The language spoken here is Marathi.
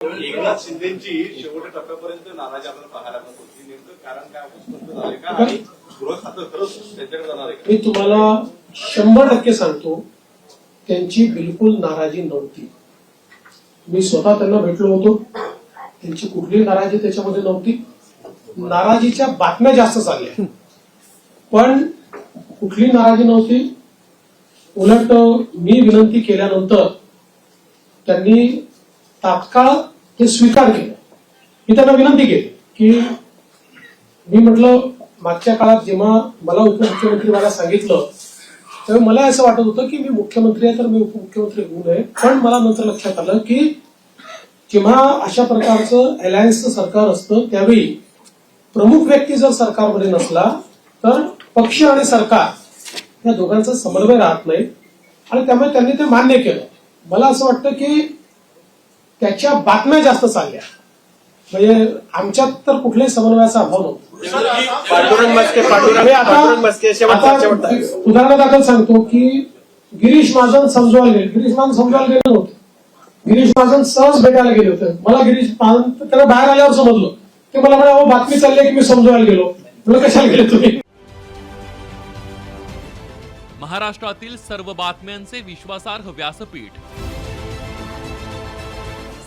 एकनाथ शिंदेची शेवटच्या टप्प्यापर्यंत नाराजी आपल्याला पाहायला मिळत होती नेमकं कारण काय आपण स्पष्ट झालंय का? आणि गृह खातं खरंच त्यांच्याकडे जाणार आहे का? मी तुम्हाला शंभर टक्के सांगतो त्यांची बिलकुल नाराजी नव्हती. मी स्वतः त्यांना भेटलो होतो. त्यांची कुठलीही नाराजी त्याच्यामध्ये नव्हती. नाराजीच्या बातम्या जास्त चालल्या. पण कुठली नाराजी नव्हती. उलट मी विनंती केल्यानंतर त्यांनी तात्काळ हे स्वीकार केलं. मी त्यांना विनंती केली की मी म्हटलं मागच्या काळात जेव्हा मला उपमुख्यमंत्री मला सांगितलं तेव्हा मला असं वाटत होतं की मी मुख्यमंत्री आहे तर मी उपमुख्यमंत्री होऊ नये. पण मला नंतर लक्षात आलं की जेव्हा अशा प्रकारचं अलायन्सचं सरकार असतं त्यावेळी प्रमुख व्यक्ती जर सरकारमध्ये नसला तर पक्ष आणि सरकार या दोघांचा समन्वय राहत नाही. आणि त्यामुळे त्यांनी ते मान्य केलं. मला असं वाटतं की त्याच्या बातम्या जास्त चालल्या. म्हणजे आमच्यात तर कुठल्याही समन्वयाचा अभाव नव्हता. हे शेवटचा उदाहरणादाखल सांगतो की गिरीश महाजन समजवायला गेले. गिरीश महाजन समजवायला गेले नव्हते. गिरीश महाजन सहज भेटायला गेले होते. मला गिरीश महाजन त्याला बाहेर आल्यावर समजलं. ते मला म्हणे अहो बातमी चालली की मी समजवायला गेलो. म्हणलं कशाला गेले तुम्ही? महाराष्ट्रातील सर्व बातम्यांचे विश्वासार्ह व्यासपीठ